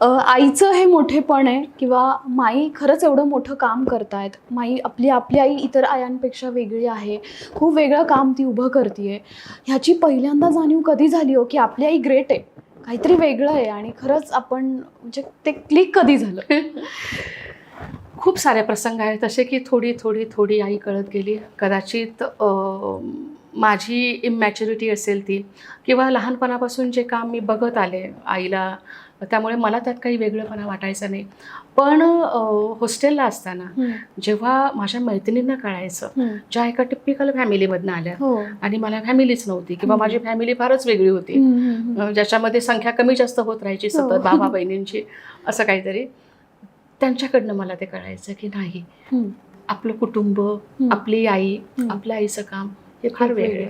आईचं हे मोठेपण आहे किंवा माई खरंच एवढं मोठं काम करतायत. माई आपली आपली आई इतर आयांपेक्षा वेगळी आहे. खूप वेगळं काम ती उभं करते ह्याची पहिल्यांदा जाणीव कधी झाली हो की आपली आई ग्रेट आहे. काहीतरी वेगळं आहे आणि खरंच आपण म्हणजे ते क्लिक कधी झालं? खूप सारे प्रसंग आहेत. तसे की थोडी थोडी थोडी आई कळत गेली. कदाचित माझी इमॅच्युरिटी असेल ती किंवा लहानपणापासून जे काम मी बघत आले आईला त्यामुळे मला त्यात काही वेगळंपणा वाटायचा नाही पण हॉस्टेलला असताना जेव्हा माझ्या मैत्रिणींना कळायचं. ज्या एका टिपिकल फॅमिलीमधनं आल्या हो आणि मला फॅमिलीच नव्हती किंवा. माझी फॅमिली फारच वेगळी होती ज्याच्यामध्ये संख्या कमी जास्त होत राहायची हो. सतत भावा बहिणींची असं काहीतरी त्यांच्याकडनं मला ते कळायचं की नाही. आपलं कुटुंब. आपली आई. आपल्या आईचं काम हे फार वेगळे.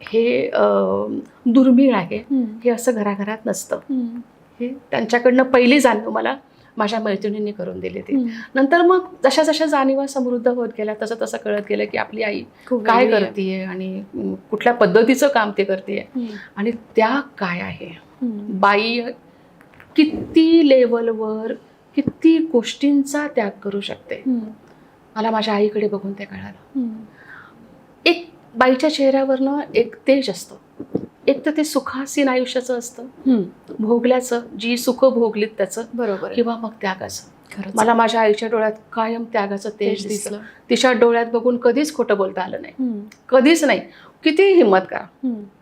हे दुर्मिळ आहे. हे असं घराघरात नसतं. हे त्यांच्याकडनं पहिली जाणीव मला माझ्या मैत्रिणींनी करून दिली ती. नंतर मग जशा जशा जाणीवा समृद्ध होत गेल्या तसं तसं कळत गेलं की आपली आई काय. करते आणि कुठल्या पद्धतीचं काम ते करते. आणि त्या काय आहे. बाई किती लेवलवर किती गोष्टींचा त्याग करू शकते. मला माझ्या आईकडे बघून ते कळालं. एक बाईच्या चेहऱ्यावरनं एक तेज असतं एक तर ते सुखासीन आयुष्याचं असतं. भोगल्याचं जी सुख भोगलीत त्याचं बरोबर. किंवा मग त्यागाचं. मला माझ्या आईच्या डोळ्यात कायम त्यागाचं तेज दिसलं तिच्या डोळ्यात बघून कधीच खोटं बोलता आलं नाही. कधीच नाही किती हिंमत करा.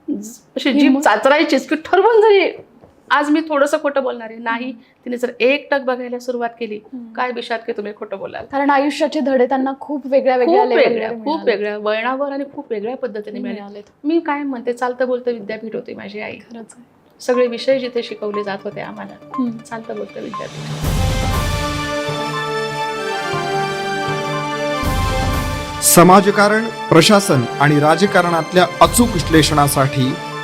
ज- अशी हिंमत? चाचरायचीच की ठरवून जरी आज मी थोडंसं खोटं बोलणार आहे नाही तिने जर एक टक बघायला सुरुवात केली. काय विषयात की तुम्ही खोटं बोलाल कारण आयुष्याचे धडे त्यांना खूप वेगळ्या वेगळ्या वेगळ्या खूप. वेगळ्या वळणावर आणि खूप वेगळ्या पद्धतीने मिळाले मिळालेत. मी काय म्हणते चालतं बोलतं विद्यापीठ होती माझी आई खरंच. सगळे विषय जिथे शिकवले जात होते आम्हाला. चालतं बोलतं विद्यापीठ समाजकारण प्रशासन आणि राजकारणातल्या अचूक विश्लेषणासाठी